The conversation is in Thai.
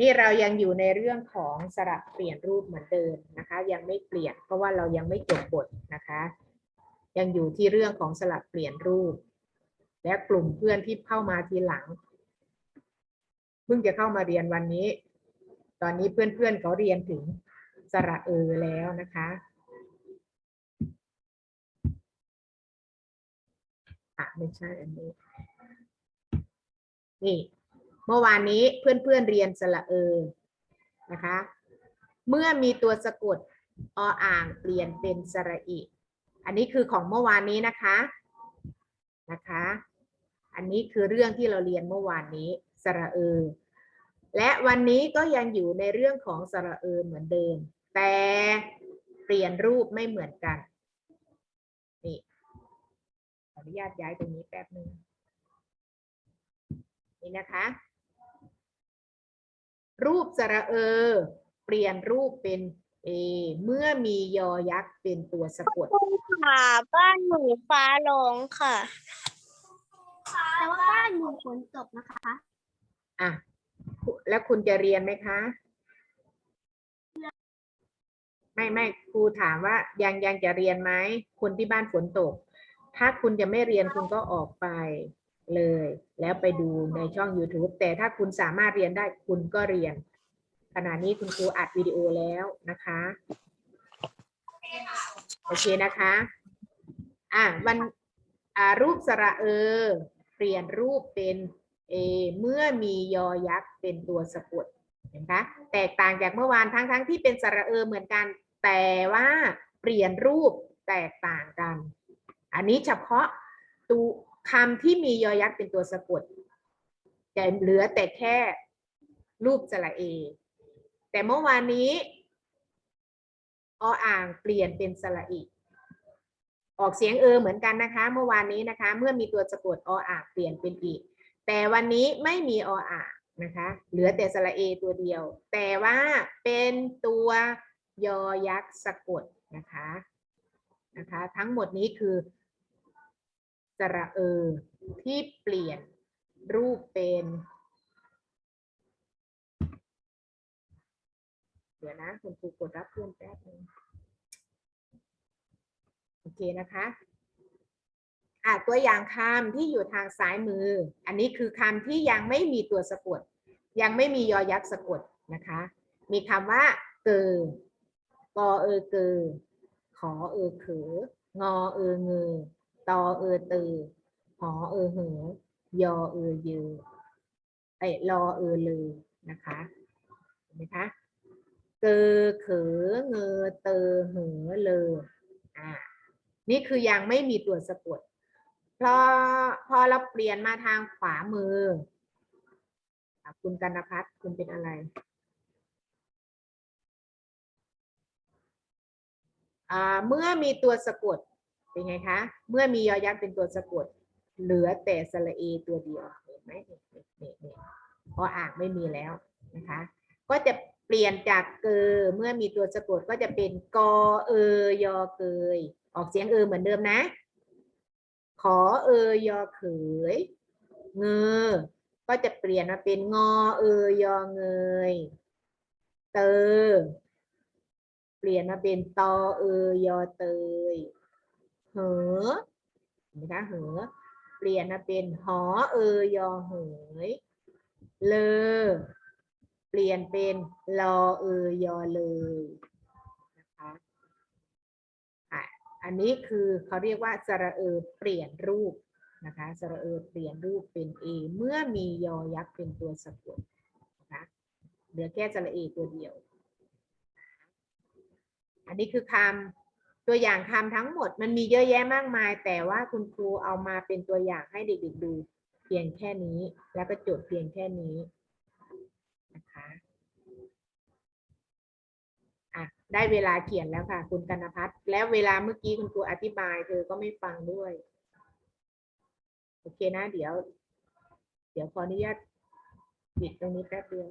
นี่เรายังอยู่ในเรื่องของสระเปลี่ยนรูปเหมือนเดิมนะคะ ยังไม่เปลี่ยนเพราะว่าเรายังไม่จบบทนะคะ ยังอยู่ที่เรื่องของสระเปลี่ยนรูป และกลุ่มเพื่อนที่เข้ามาทีหลังเพิ่งจะเข้ามาเรียนวันนี้ ตอนนี้เพื่อนๆเขาเรียนถึงสระเออแล้วนะคะอะไม่ใช่อันนี้นี่ เมื่อวานนี้เพื่อนๆเรียนสระเออนะคะ เมื่อมีตัวสะกดออ่างเปลี่ยนเป็นสระอิ อันนี้คือของเมื่อวานนี้นะคะนะคะ อันนี้คือเรื่องที่เราเรียนเมื่อวานนี้สระเออ และวันนี้ก็ยังอยู่ในเรื่องของสระเออเหมือนเดิม แต่เปลี่ยนรูปไม่เหมือนกันนี่ขออนุญาตย้ายตรงนี้แป๊บนึงนี่นะคะ รูปสระเออ เปลี่ยนรูปเป็นเอ เมื่อมียอยักษ์เป็นตัวสะกดค่ะบ้านหนูฟ้าร้องค่ะ แต่ว่าบ้านหนูฝนตกนะคะ อะ แล้วคุณจะเรียนไหมคะ ไม่ไม่ครูถามว่ายังยังจะเรียนไหมคนที่บ้านฝนตก ถ้าคุณจะไม่เรียนคุณก็ออกไปเลย แล้วไปดูในช่อง YouTube แต่ถ้าคุณสามารถเรียนได้คุณก็เรียน ขณะนี้คุณครูอัดวิดีโอแล้วนะคะ โอเคนะคะ อะวันอ่ารูปสระเออ เปลี่ยนรูปเป็นเอเมื่อมียอยักษ์เป็นตัวสะกดเห็นคะแตกต่างจากเมื่อวานทั้งทั้งที่เป็นสระเออเหมือนกัน แต่ว่าเปลี่ยนรูปแตกต่างกัน อันนี้เฉพาะตัว คำที่มียอยักษ์เป็นตัวสะกดแต่เหลือแต่แค่รูปสระเอ แต่เมื่อวานนี้ออ่างเปลี่ยนเป็นสระอีออกเสียงเออเหมือนกันนะคะ เมื่อวานนี้นะคะ เมื่อมีตัวสะกดออ่างเปลี่ยนเป็นอีแต่วันนี้ไม่มีออ่างนะคะ เหลือแต่สระเอตัวเดียว แต่ว่าเป็นตัวยอยักษ์สะกดนะคะนะคะ ทั้งหมดนี้คือ สระเออ ที่เปลี่ยนรูปเป็น เดี๋ยวนะคุณครูกดรับเพื่อนแป๊บนึงโอเคนะคะอะตัวอย่างคำที่อยู่ทางซ้ายมือ อันนี้คือคำที่ยังไม่มีตัวสะกด ยังไม่มียอยักษ์สะกดนะคะ มีคำว่าเกอกอเออเกอขอเออเของอเออเงอ ตอเออเตอหอเออเหอยอเออเยอเอรอเออเลยนะคะเห็นไหมคะเกอเขอเงอเตอเหอเลออ่านี่คือยังไม่มีตัวสะกดพอพอเราเปลี่ยนมาทางขวามือคุณกันพัฒน์คุณเป็นอะไรเมื่อมีตัวสะกด เป็นไงคะ เมื่อมียอยักษ์เป็นตัวสะกด เหลือแต่สระเอตัวเดียวเห็นไหมเนี่นี่นี่นี่พออ่างไม่มีแล้วนะคะ ก็จะเปลี่ยนจากเกอเมื่อมีตัวสะกดก็จะเป็นกอเอยอเกยออกเสียงเออเหมือนเดิมนะ ขอเอยอเขยเงอ ก็จะเปลี่ยนมาเป็นงอเอยอเงยเตอเปลี่ยนมาเป็นตอเอยอเตย เหอเห็นไหมคะเหอ เปลี่ยนมาเป็นหอเอยอเหยเลอเปลี่ยนเป็นลอเอยอเลยนะคะอะอันนี้คือเขาเรียกว่าสระเออเปลี่ยนรูปนะคะสระเออเปลี่ยนรูปเป็นเอเมื่อมียอยักษ์เป็นตัวสะกดนะคะเหลือแค่สระเอตัวเดียว อันนี้คือคำ ตัวอย่างคำทั้งหมดมันมีเยอะแยะมากมาย แต่ว่าคุณครูเอามาเป็นตัวอย่างให้เด็กๆดู เพียงแค่นี้ แล้วก็จดเพียงแค่นี้นะคะอะได้เวลาเขียนแล้วค่ะ คุณกันพัฒน์แล้วเวลาเมื่อกี้คุณครูอธิบายเธอก็ไม่ฟังด้วย โอเคนะ เดี๋ยว เดี๋ยวขออนุญาตปิดตรงนี้แป๊บเดียว